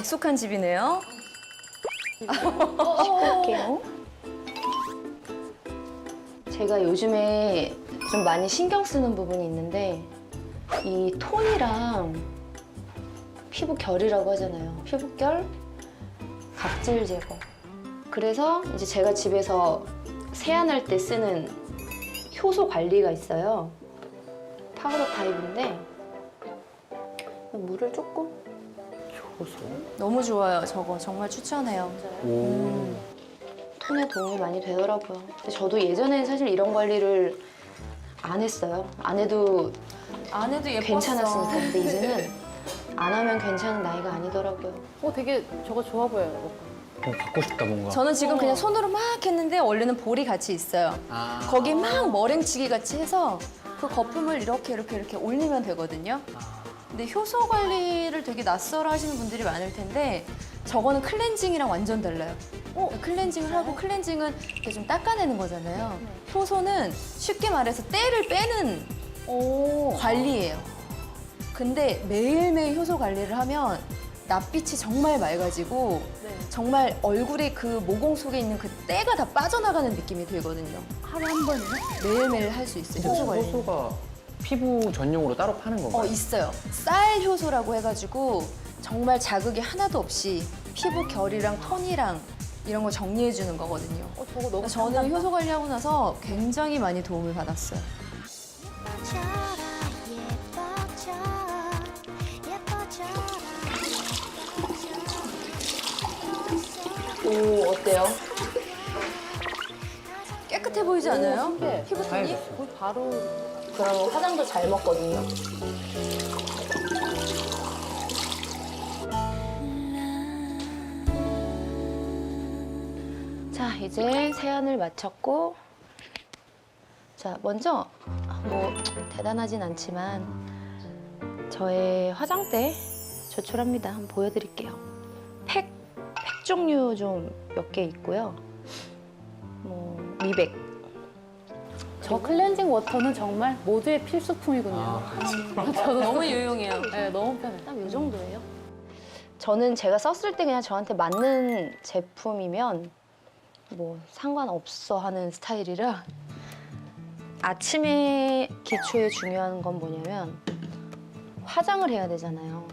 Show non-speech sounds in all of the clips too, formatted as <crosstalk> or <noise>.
아, 익숙한 집이네요. 할게요. 제가 요즘에 좀 많이 신경 쓰는 부분이 있는데 이 톤이랑 피부 결이라고 하잖아요. 피부 결, 각질 제거. 그래서 이제 제가 집에서 세안할 때 쓰는 효소 관리가 있어요. 파우더 타입인데 물을 조금 효소. 너무 좋아요. 저거 정말 추천해요. 오. 톤에 도움이 많이 되더라고요. 근데 저도 예전에 사실 이런 관리를 안 했어요. 안 해도 안 해도 예뻤어. 괜찮았으니까. 근데 <laughs> 이제는 안 하면 괜찮은 나이가 아니더라고요. 어, 되게 저거 좋아 보여요. 어, 받고 싶다 뭔가. 저는 지금 그냥 손으로 막 했는데 원래는 볼이 같이 있어요. 아. 거기 막 머랭치기 같이 해서 그 거품을 이렇게 이렇게 이렇게 올리면 되거든요. 근데 효소 관리를 되게 낯설어 하시는 분들이 많을 텐데 저거는 클렌징이랑 완전 달라요. 어, 클렌징을 하고 클렌징은 이렇게 좀 닦아내는 거잖아요. 효소는 쉽게 말해서 때를 빼는 오. 관리예요. 근데 매일매일 효소 관리를 하면 낯빛이 정말 맑아지고 네. 정말 얼굴에 그 모공 속에 있는 그 때가 다 빠져나가는 느낌이 들거든요. 하루에 한 번이요? 매일매일 할 수 있어요. 효소 관리. 효소가 피부 전용으로 따로 파는 건가요? 어, 있어요. 쌀 효소라고 해가지고 정말 자극이 하나도 없이 피부 결이랑 톤이랑 이런 거 정리해주는 거거든요. 어, 저거 너무 저는 효소 관리하고 나서 굉장히 많이 도움을 받았어요. 오 어때요? 깨끗해 보이지 않아요? 피부 톤이? 하얘졌어. 거의 바로 그럼 화장도 잘 먹거든요. 자 이제 세안을 마쳤고 자 먼저 뭐 대단하진 않지만 저의 화장대 조촐합니다. 한번 보여드릴게요. 팩, 팩 종류 좀 몇 개 있고요. 뭐 미백 저 클렌징 워터는 정말 모두의 필수품이군요. 아, 저도 너무 유용해요. 네, 너무 편해요. 딱 이 정도예요. 저는 제가 썼을 때 그냥 저한테 맞는 제품이면 뭐 상관없어 하는 스타일이라 아침에 기초에 중요한 건 뭐냐면 화장을 해야 되잖아요.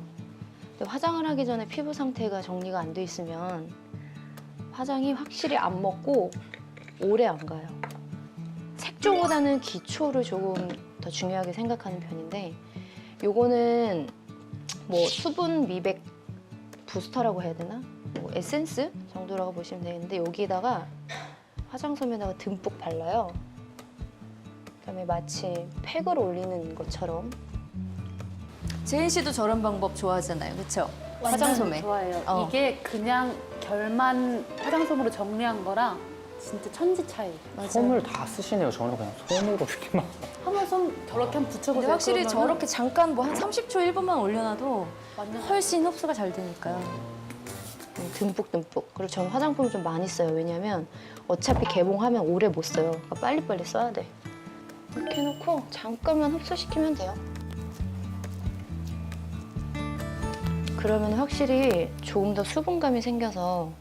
근데 화장을 하기 전에 피부 상태가 정리가 안 돼 있으면 화장이 확실히 안 먹고 오래 안 가요. 색조보다는 기초를 조금 더 중요하게 생각하는 편인데 요거는 뭐 수분 미백 부스터라고 해야 되나? 뭐 에센스 정도라고 보시면 되는데 여기에다가 화장솜에다가 듬뿍 발라요. 그다음에 마치 팩을 올리는 것처럼 제인 씨도 저런 방법 좋아하잖아요. 그렇죠? 화장솜에. 좋아해요. 어. 이게 그냥 결만 화장솜으로 정리한 거랑 진짜 천지 차이. 솜을 다 쓰시네요. 저는 그냥 솜으로 이렇게만. 한번 솜 저렇게 한번 붙여보세요. 근데 확실히 그러면은 저렇게 잠깐 뭐 한 30초 1분만 올려놔도 완전 훨씬 흡수가 잘 되니까요. 음, 듬뿍듬뿍. 그리고 저는 화장품을 좀 많이 써요. 왜냐면 어차피 개봉하면 오래 못 써요. 그러니까 빨리빨리 써야 돼. 이렇게 해놓고 잠깐만 흡수시키면 돼요. 그러면 확실히 조금 더 수분감이 생겨서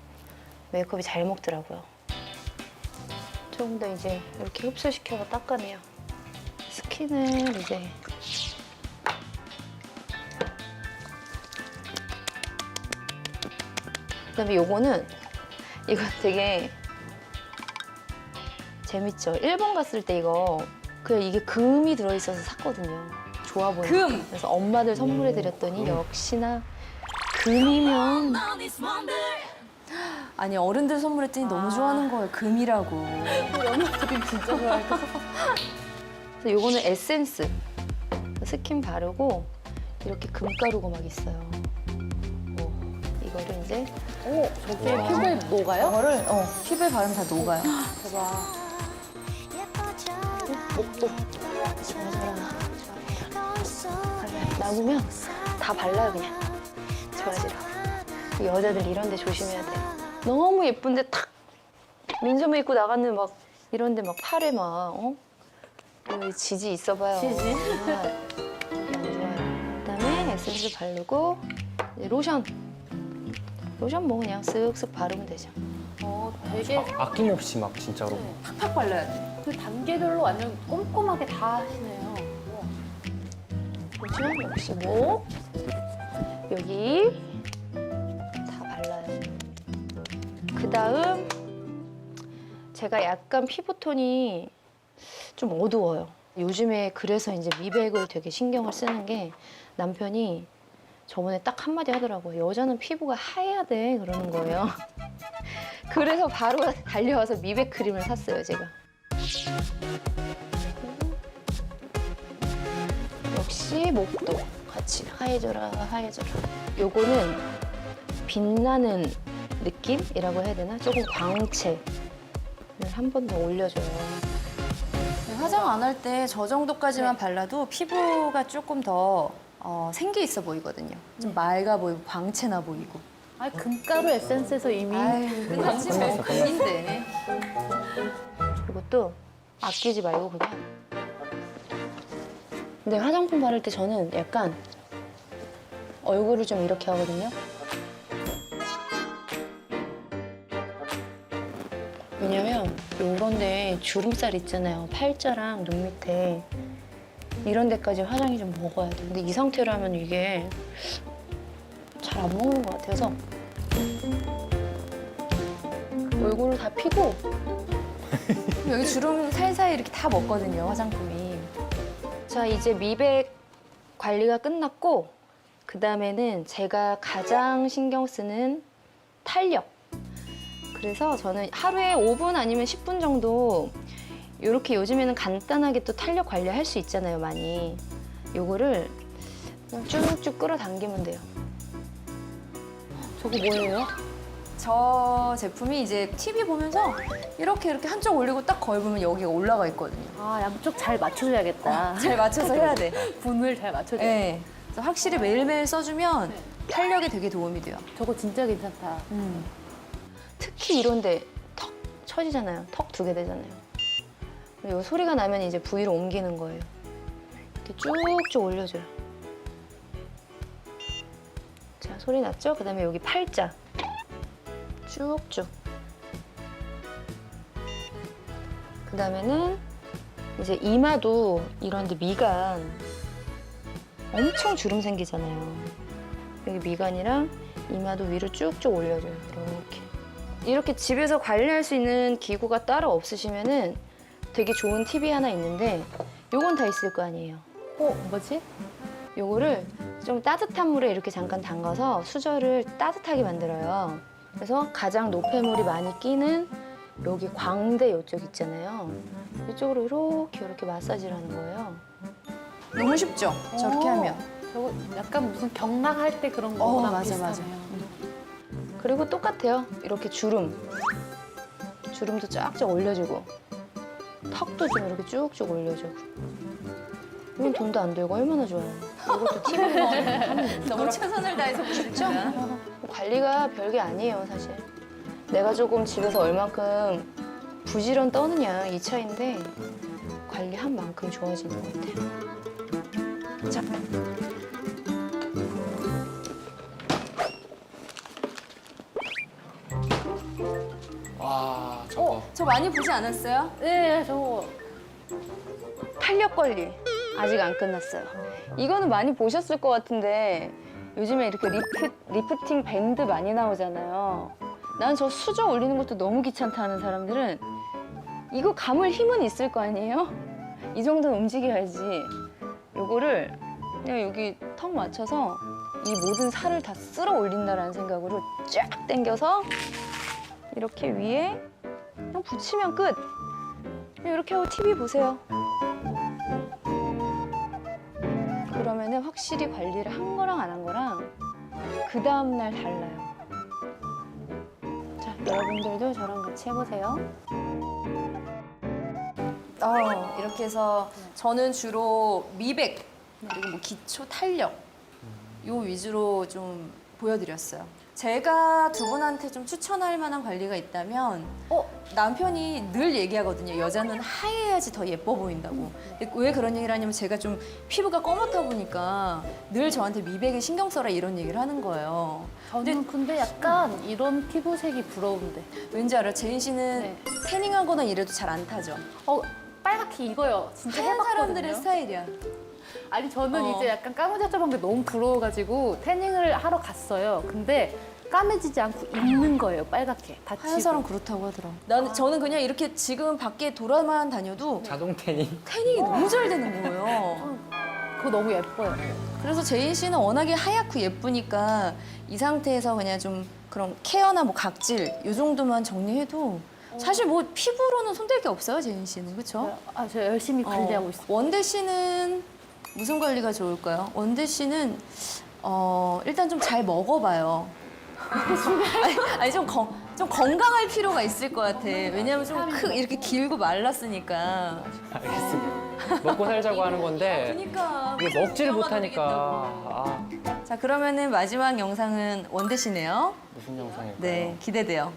메이크업이 잘 먹더라고요. 조금 더 이제 이렇게 흡수시켜서 닦아내요. 스킨을 이제 그다음에 요거는 이거 되게 재밌죠. 일본 갔을 때 이거 그 이게 금이 들어있어서 샀거든요. 좋아 보여. 금! 그래서 엄마들 선물해 드렸더니 역시나 금이면 아니 어른들 선물했더니 너무 좋아하는 거예요. 금이라고. 연예인들이 진짜. 그래서 요거는 에센스 스킨 바르고 이렇게 금가루가 막 있어요. 어, 이거를 이제 오, 저게 피부에 녹아요? 이거를 어, 피부에 바르면 다 녹아요. 대박. 목도 남으면 다 발라요 그냥 저라지로 여자들 이런 데 조심해야 돼 너무 예쁜데 탁 민소매 입고 나갔는데 막 이런데 막 팔에 막 어? 그 지지 있어봐요 지지? 안 좋아요 그다음에 에센스 바르고 이제 로션 로션 뭐 그냥 쓱쓱 바르면 되죠. 어, 되게 아, 아낌없이 막 진짜로. 팍팍 발라야 돼. 그 단계별로 완전 꼼꼼하게 다 하시네요. 우와. 보시면 역시 목 여기 그 다음 제가 약간 피부톤이 좀 어두워요. 요즘에 그래서 이제 미백을 되게 신경을 쓰는 게 남편이 저번에 딱 한마디 하더라고요. 여자는 피부가 하얘야 돼 그러는 거예요. <laughs> 그래서 바로 달려와서 미백 크림을 샀어요 제가. 역시 목도 같이 하얘져라 하얘져라 요거는 빛나는 느낌이라고 해야 되나? 조금 광채를 한 번 더 올려줘요 네, 화장 안 할 때 저 정도까지만 발라도 피부가 조금 더 어, 생기 있어 보이거든요. 좀 맑아 보이고 광채나 보이고. 아, 금가루 에센스에서 이미 아유, 끝났지 뭐. 금인데. 이것도 아끼지 말고 그냥 근데 화장품 바를 때 저는 약간 얼굴을 좀 이렇게 하거든요 왜냐면 요런데 주름살 있잖아요 팔자랑 눈 밑에 이런 데까지 화장이 좀 먹어야 돼 근데 이 상태로 하면 이게 잘 안 먹는 것 같아서 얼굴을 다 피고 <laughs> 여기 주름 살살 이렇게 다 먹거든요, 화장품이. 자, 이제 미백 관리가 끝났고 그 다음에는 제가 가장 신경 쓰는 탄력. 그래서 저는 하루에 5분 아니면 10분 정도 이렇게 요즘에는 간단하게 또 탄력 관리할 수 있잖아요, 많이. 요거를 그냥 쭉쭉 끌어당기면 돼요. 저거 뭐예요? 저 제품이 이제 TV 보면서 이렇게 이렇게 한쪽 올리고 딱 걸으면 여기가 올라가 있거든요. 아, 양쪽 잘 맞춰줘야겠다. <laughs> 잘 맞춰서 해야 돼. <laughs> 분을 잘 맞춰줘야 돼. 네. 그래서 확실히 매일매일 써주면 네. 탄력에 되게 도움이 돼요. 저거 진짜 괜찮다. 음. 특히 이런데 턱 쳐지잖아요. 턱 두 개 되잖아요. 이 소리가 나면 이제 부위로 옮기는 거예요. 이렇게 쭉쭉 올려줘요. 자, 소리 났죠? 그 다음에 여기 팔자. 쭉쭉. 그 다음에는 이제 이마도 이런데 미간 엄청 주름 생기잖아요. 여기 미간이랑 이마도 위로 쭉쭉 올려줘요. 이렇게. 이렇게 집에서 관리할 수 있는 기구가 따로 없으시면은 되게 좋은 팁이 하나 있는데 요건 다 있을 거 아니에요. 어, 뭐지? 요거를 좀 따뜻한 물에 이렇게 잠깐 담가서 수저를 따뜻하게 만들어요. 그래서 가장 노폐물이 많이 끼는 여기 광대 이쪽 있잖아요. 이쪽으로 이렇게 이렇게 마사지를 하는 거예요. 너무 쉽죠? 저렇게 오. 하면. 저거 약간 무슨 경락할 때 그런 어, 거랑 맞아, 비슷하네요. 그리고 똑같아요. 이렇게 주름. 주름도 쫙쫙 올려주고 턱도 좀 이렇게 쭉쭉 올려주고 이건 돈도 안 들고 얼마나 좋아요. 이것도 돼요. <laughs> 너무 최선을 다해서? 보시죠? 관리가 별게 아니에요, 사실. 내가 조금 집에서 얼만큼 부지런 떠느냐 이 차인데 관리한 만큼 좋아지는 것 같아요. 자, 많이 보지 않았어요? 네, 저거 탄력 관리 아직 안 끝났어요. 이거는 많이 보셨을 것 같은데 요즘에 이렇게 리프, 리프팅 밴드 많이 나오잖아요. 난 저 수저 올리는 것도 너무 귀찮다 하는 사람들은 이거 감을 힘은 있을 거 아니에요? 이 정도는 움직여야지. 요거를 그냥 여기 턱 맞춰서 이 모든 살을 다 쓸어 올린다라는 생각으로 쫙 당겨서 이렇게 위에 그냥 붙이면 끝. 이렇게 하고 TV 보세요. 그러면은 확실히 관리를 한 거랑 안 한 거랑 그 다음날 달라요. 자, 여러분들도 저랑 같이 해보세요. 어, 이렇게 해서 저는 주로 미백 그리고 뭐 기초 탄력 요 위주로 좀 보여드렸어요. 제가 두 분한테 좀 추천할 만한 관리가 있다면 어? 남편이 늘 얘기하거든요. 여자는 하얘야지 더 예뻐 보인다고. 근데 왜 그런 얘기를 하냐면 제가 좀 피부가 검었다 보니까 늘 저한테 미백에 신경 써라 이런 얘기를 하는 거예요. 저는 근데 약간 이런 피부색이 부러운데. 왠지 알아? 제인 씨는 네. 태닝하거나 이래도 잘 안 타죠. 어 빨갛게 익어요. 진짜 하얀 해봤거든요. 사람들의 스타일이야. 아니 저는 어. 이제 약간 까무잡잡한 게 너무 부러워가지고 태닝을 하러 갔어요. 근데 까매지지 않고 익는 거예요. 빨갛게 다치고. 하얀 사람 그렇다고 하더라. 나는 저는 그냥 이렇게 지금 밖에 돌아만 다녀도 자동 태닝. 태닝이 너무 잘 되는 거예요. 그거 너무 예뻐요. 그래서 제인 씨는 워낙에 하얗고 예쁘니까 이 상태에서 그냥 좀 그런 케어나 뭐 각질 이 정도만 정리해도 사실 뭐 피부로는 손댈 게 없어요 제인 씨는 그렇죠? 아, 저 열심히 관리하고 있어요. 원대 씨는 무슨 관리가 좋을까요? 원대 씨는 어, 일단 좀 잘 먹어봐요. 아니, 아니 좀, 건, 좀 건강할 필요가 있을 것 같아. 왜냐면 좀 크, 이렇게 길고 말랐으니까. 알겠습니다. 먹고 살자고 하는 건데 그러니까 이게 먹지를 못하니까 아, 자 그러면은 마지막 영상은 원대 씨네요. 무슨 영상일까요? 네 기대돼요.